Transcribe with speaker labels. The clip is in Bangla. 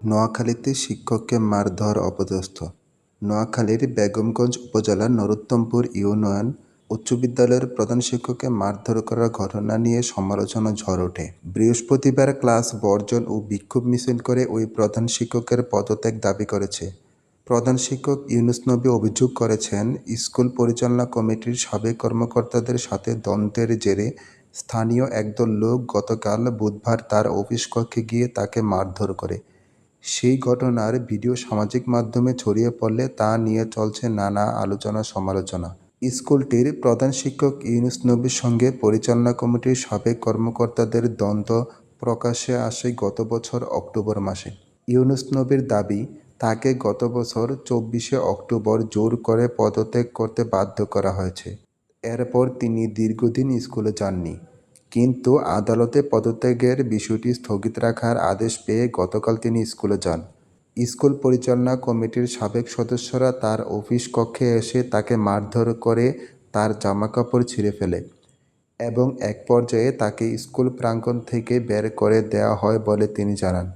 Speaker 1: নোয়াখালীতে শিক্ষককে মারধর অপদস্থ। নোয়াখালীর বেগমগঞ্জ উপজেলার নরোত্তমপুর ইউনিয়ন উচ্চ বিদ্যালয়ের প্রধান শিক্ষককে মারধর করার ঘটনা নিয়ে সমালোচনা ঝড় ওঠে। বৃহস্পতিবার ক্লাস বর্জন ও বিক্ষোভ মিছিল করে ওই প্রধান শিক্ষকের পদত্যাগ দাবি করেছে। প্রধান শিক্ষক ইউনুস নবী অভিযোগ করেছেন, স্কুল পরিচালনা কমিটির সাবেক কর্মকর্তাদের সাথে দ্বন্দ্বের জেরে স্থানীয় একদল লোক গতকাল বুধবার তার অফিস কক্ষে গিয়ে তাকে মারধর করে। সেই ঘটনার ভিডিও সামাজিক মাধ্যমে ছড়িয়ে পড়লে তা নিয়ে চলছে নানা আলোচনা সমালোচনা। স্কুলটির প্রধান শিক্ষক ইউনুস নবীর সঙ্গে পরিচালনা কমিটির সাবেক কর্মকর্তাদের দ্বন্দ্ব প্রকাশ্যে আসে গত বছর অক্টোবর মাসে। ইউনুস নবীর দাবি, তাকে গত বছর চব্বিশে অক্টোবর জোর করে পদত্যাগ করতে বাধ্য করা হয়েছে। এরপর তিনি দীর্ঘদিন স্কুলে যাননি। কিন্তু আদালতে পদত্যাগের বিষয়টি স্থগিত রাখার আদেশ পেয়ে গতকাল তিনি স্কুলে যান। স্কুল পরিচালনা কমিটির সাবেক সদস্যরা তার অফিস কক্ষে এসে তাকে মারধর করে তার জামাকাপড় ছিঁড়ে ফেলে এবং এক পর্যায়ে তাকে স্কুল প্রাঙ্গণ থেকে বের করে দেওয়া হয় বলে তিনি জানান।